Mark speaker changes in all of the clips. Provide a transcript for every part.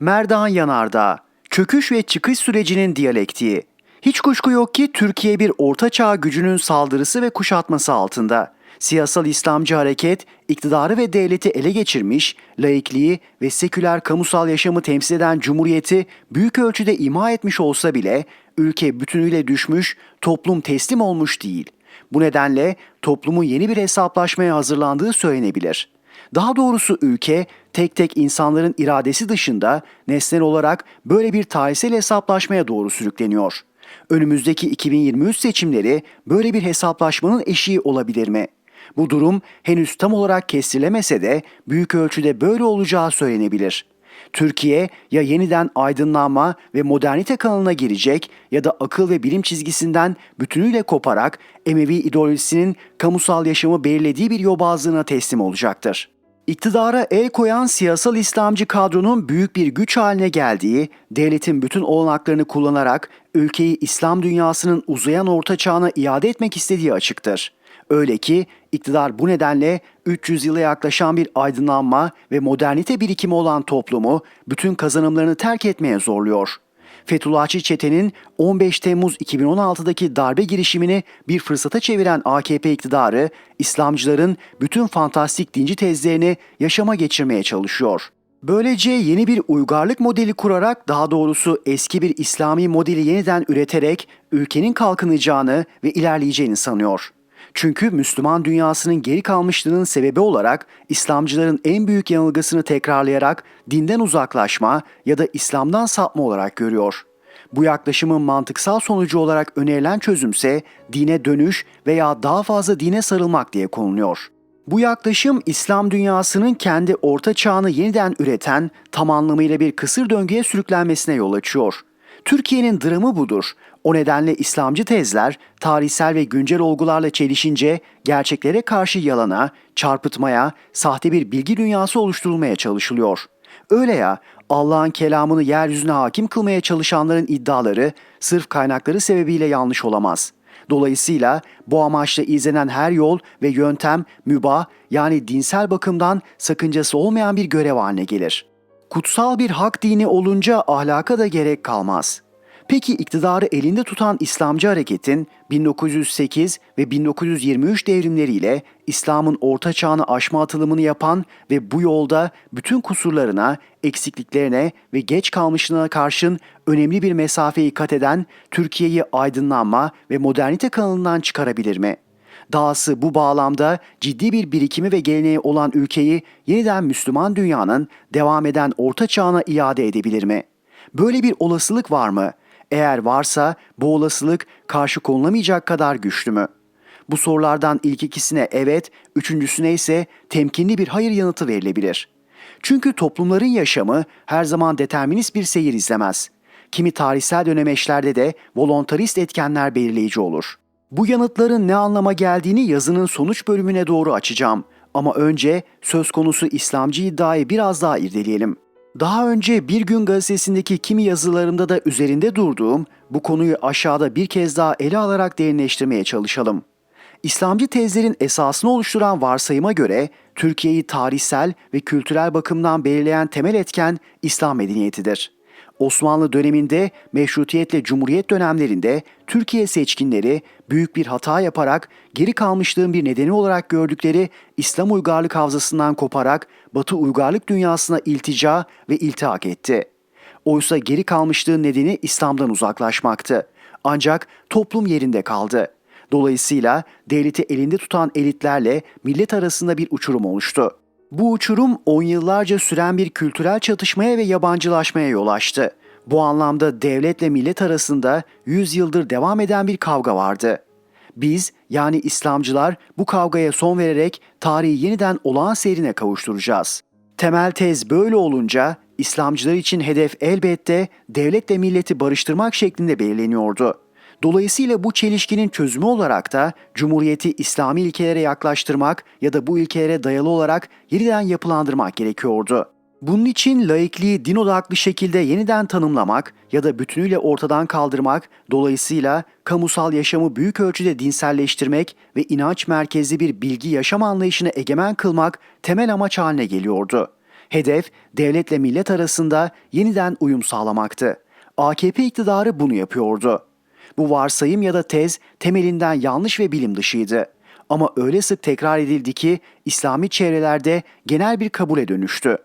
Speaker 1: Merdan Yanardağ, çöküş ve çıkış sürecinin diyalektiği. Hiç kuşku yok ki Türkiye bir ortaçağ gücünün saldırısı ve kuşatması altında. Siyasal İslamcı hareket iktidarı ve devleti ele geçirmiş, laikliği ve seküler kamusal yaşamı temsil eden cumhuriyeti büyük ölçüde imha etmiş olsa bile ülke bütünüyle düşmüş, toplum teslim olmuş değil. Bu nedenle toplumun yeni bir hesaplaşmaya hazırlandığı söylenebilir. Daha doğrusu ülke tek tek insanların iradesi dışında nesnel olarak böyle bir tarihsel hesaplaşmaya doğru sürükleniyor. Önümüzdeki 2023 seçimleri böyle bir hesaplaşmanın eşiği olabilir mi? Bu durum henüz tam olarak kestirilemese de büyük ölçüde böyle olacağı söylenebilir. Türkiye ya yeniden aydınlanma ve modernite kanalına girecek ya da akıl ve bilim çizgisinden bütünüyle koparak Emevi ideolojisinin kamusal yaşamı belirlediği bir yobazlığına teslim olacaktır. İktidara el koyan siyasal İslamcı kadronun büyük bir güç haline geldiği, devletin bütün olanaklarını kullanarak ülkeyi İslam dünyasının uzayan orta çağına iade etmek istediği açıktır. Öyle ki iktidar bu nedenle 300 yıla yaklaşan bir aydınlanma ve modernite birikimi olan toplumu bütün kazanımlarını terk etmeye zorluyor. Fethullahçı çetenin 15 Temmuz 2016'daki darbe girişimini bir fırsata çeviren AKP iktidarı, İslamcıların bütün fantastik dinci tezlerini yaşama geçirmeye çalışıyor. Böylece yeni bir uygarlık modeli kurarak daha doğrusu eski bir İslami modeli yeniden üreterek ülkenin kalkınacağını ve ilerleyeceğini sanıyor. Çünkü Müslüman dünyasının geri kalmışlığının sebebi olarak İslamcıların en büyük yanılgısını tekrarlayarak dinden uzaklaşma ya da İslam'dan sapma olarak görüyor. Bu yaklaşımın mantıksal sonucu olarak önerilen çözümse dine dönüş veya daha fazla dine sarılmak diye konuluyor. Bu yaklaşım İslam dünyasının kendi orta çağını yeniden üreten, tam anlamıyla bir kısır döngüye sürüklenmesine yol açıyor. Türkiye'nin dramı budur. O nedenle İslamcı tezler tarihsel ve güncel olgularla çelişince gerçeklere karşı yalana, çarpıtmaya, sahte bir bilgi dünyası oluşturulmaya çalışılıyor. Öyle ya Allah'ın kelamını yeryüzüne hakim kılmaya çalışanların iddiaları sırf kaynakları sebebiyle yanlış olamaz. Dolayısıyla bu amaçla izlenen her yol ve yöntem mübah yani dinsel bakımdan sakıncası olmayan bir görev haline gelir. Kutsal bir hak dini olunca ahlaka da gerek kalmaz.'' Peki iktidarı elinde tutan İslamcı hareketin 1908 ve 1923 devrimleriyle İslam'ın orta çağını aşma atılımını yapan ve bu yolda bütün kusurlarına, eksikliklerine ve geç kalmışlığına karşın önemli bir mesafeyi kat eden Türkiye'yi aydınlanma ve modernite kanalından çıkarabilir mi? Dahası bu bağlamda ciddi bir birikimi ve geleneği olan ülkeyi yeniden Müslüman dünyanın devam eden orta çağına iade edebilir mi? Böyle bir olasılık var mı? Eğer varsa bu olasılık karşı konulamayacak kadar güçlü mü? Bu sorulardan ilk ikisine evet, üçüncüsüne ise temkinli bir hayır yanıtı verilebilir. Çünkü toplumların yaşamı her zaman determinist bir seyir izlemez. Kimi tarihsel dönemeçlerde de volontarist etkenler belirleyici olur. Bu yanıtların ne anlama geldiğini yazının sonuç bölümüne doğru açacağım. Ama önce söz konusu İslamcı iddiayı biraz daha irdeleyelim. Daha önce Bir Gün gazetesindeki kimi yazılarımda da üzerinde durduğum bu konuyu aşağıda bir kez daha ele alarak derinleştirmeye çalışalım. İslamcı tezlerin esasını oluşturan varsayıma göre Türkiye'yi tarihsel ve kültürel bakımdan belirleyen temel etken İslam medeniyetidir. Osmanlı döneminde meşrutiyetle cumhuriyet dönemlerinde Türkiye seçkinleri büyük bir hata yaparak geri kalmışlığın bir nedeni olarak gördükleri İslam uygarlık havzasından koparak Batı uygarlık dünyasına iltica ve iltihak etti. Oysa geri kalmışlığın nedeni İslam'dan uzaklaşmaktı. Ancak toplum yerinde kaldı. Dolayısıyla devleti elinde tutan elitlerle millet arasında bir uçurum oluştu. Bu uçurum on yıllarca süren bir kültürel çatışmaya ve yabancılaşmaya yol açtı. Bu anlamda devletle millet arasında 100 yıldır devam eden bir kavga vardı. Biz yani İslamcılar bu kavgaya son vererek tarihi yeniden olağan seyrine kavuşturacağız. Temel tez böyle olunca İslamcılar için hedef elbette devletle milleti barıştırmak şeklinde belirleniyordu. Dolayısıyla bu çelişkinin çözümü olarak da Cumhuriyeti İslami ilkelere yaklaştırmak ya da bu ilkelere dayalı olarak yeniden yapılandırmak gerekiyordu. Bunun için laikliği din odaklı şekilde yeniden tanımlamak ya da bütünüyle ortadan kaldırmak, dolayısıyla kamusal yaşamı büyük ölçüde dinselleştirmek ve inanç merkezli bir bilgi yaşam anlayışını egemen kılmak temel amaç haline geliyordu. Hedef devletle millet arasında yeniden uyum sağlamaktı. AKP iktidarı bunu yapıyordu. Bu varsayım ya da tez temelinden yanlış ve bilim dışıydı. Ama öyle sık tekrar edildi ki İslami çevrelerde genel bir kabule dönüştü.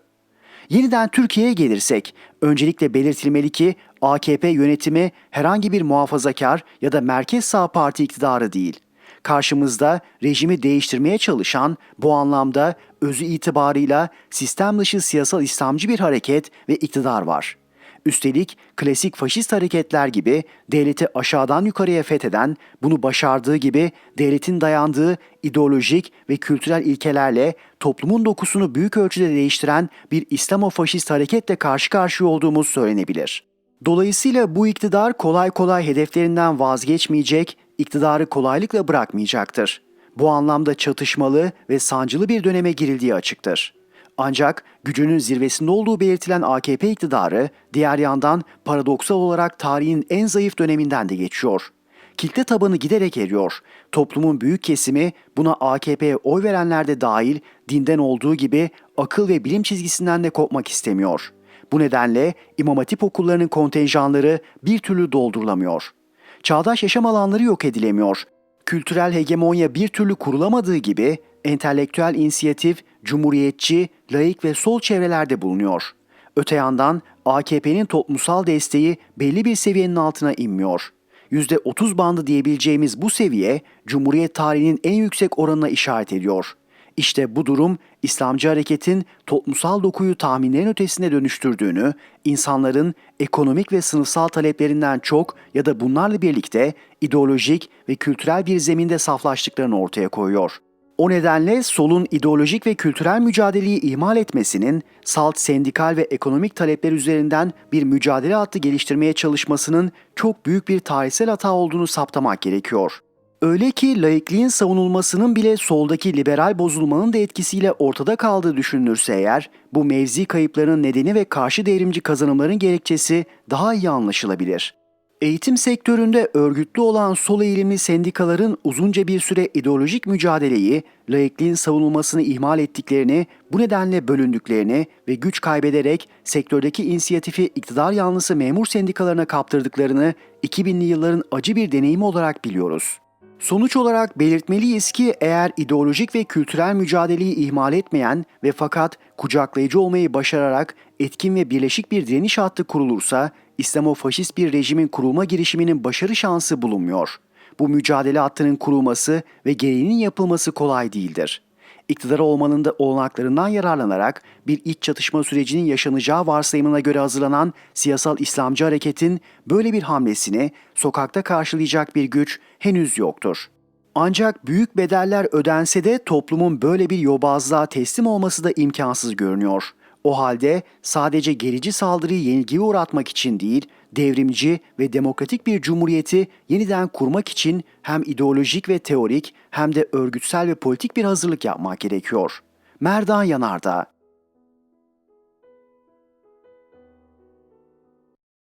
Speaker 1: Yeniden Türkiye'ye gelirsek, öncelikle belirtilmeli ki AKP yönetimi herhangi bir muhafazakar ya da merkez sağ parti iktidarı değil. Karşımızda rejimi değiştirmeye çalışan, bu anlamda özü itibarıyla sistem dışı siyasal İslamcı bir hareket ve iktidar var. Üstelik klasik faşist hareketler gibi devleti aşağıdan yukarıya fetheden, bunu başardığı gibi devletin dayandığı ideolojik ve kültürel ilkelerle toplumun dokusunu büyük ölçüde değiştiren bir İslamo-faşist hareketle karşı karşıya olduğumuz söylenebilir. Dolayısıyla bu iktidar kolay kolay hedeflerinden vazgeçmeyecek, iktidarı kolaylıkla bırakmayacaktır. Bu anlamda çatışmalı ve sancılı bir döneme girildiği açıktır. Ancak gücünün zirvesinde olduğu belirtilen AKP iktidarı diğer yandan paradoksal olarak tarihin en zayıf döneminden de geçiyor. Kitle tabanı giderek eriyor. Toplumun büyük kesimi buna AKP'ye oy verenler de dahil dinden olduğu gibi akıl ve bilim çizgisinden de kopmak istemiyor. Bu nedenle İmam Hatip okullarının kontenjanları bir türlü doldurulamıyor. Çağdaş yaşam alanları yok edilemiyor. Kültürel hegemonya bir türlü kurulamadığı gibi entelektüel inisiyatif, cumhuriyetçi, laik ve sol çevrelerde bulunuyor. Öte yandan AKP'nin toplumsal desteği belli bir seviyenin altına inmiyor. %30 bandı diyebileceğimiz bu seviye Cumhuriyet tarihinin en yüksek oranına işaret ediyor. İşte bu durum İslamcı hareketin toplumsal dokuyu tahminlerin ötesine dönüştürdüğünü, insanların ekonomik ve sınıfsal taleplerinden çok ya da bunlarla birlikte ideolojik ve kültürel bir zeminde saflaştıklarını ortaya koyuyor. O nedenle solun ideolojik ve kültürel mücadeleyi ihmal etmesinin salt sendikal ve ekonomik talepler üzerinden bir mücadele hattı geliştirmeye çalışmasının çok büyük bir tarihsel hata olduğunu saptamak gerekiyor. Öyle ki laikliğin savunulmasının bile soldaki liberal bozulmanın da etkisiyle ortada kaldığı düşünülürse eğer, bu mevzi kayıplarının nedeni ve karşı devrimci kazanımların gerekçesi daha iyi anlaşılabilir. Eğitim sektöründe örgütlü olan sol eğilimli sendikaların uzunca bir süre ideolojik mücadeleyi, laikliğin savunulmasını ihmal ettiklerini, bu nedenle bölündüklerini ve güç kaybederek sektördeki inisiyatifi iktidar yanlısı memur sendikalarına kaptırdıklarını 2000'li yılların acı bir deneyimi olarak biliyoruz. Sonuç olarak belirtmeliyiz ki eğer ideolojik ve kültürel mücadeleyi ihmal etmeyen ve fakat kucaklayıcı olmayı başararak etkin ve birleşik bir direniş hattı kurulursa İslamo-faşist bir rejimin kurulma girişiminin başarı şansı bulunmuyor. Bu mücadele hattının kurulması ve gereğinin yapılması kolay değildir. İktidar olmanın da olanaklarından yararlanarak bir iç çatışma sürecinin yaşanacağı varsayımına göre hazırlanan siyasal İslamcı hareketin böyle bir hamlesini sokakta karşılayacak bir güç henüz yoktur. Ancak büyük bedeller ödense de toplumun böyle bir yobazlığa teslim olması da imkansız görünüyor. O halde sadece gerici saldırıyı yenilgiye uğratmak için değil, devrimci ve demokratik bir cumhuriyeti yeniden kurmak için hem ideolojik ve teorik hem de örgütsel ve politik bir hazırlık yapmak gerekiyor. Merdan Yanardağ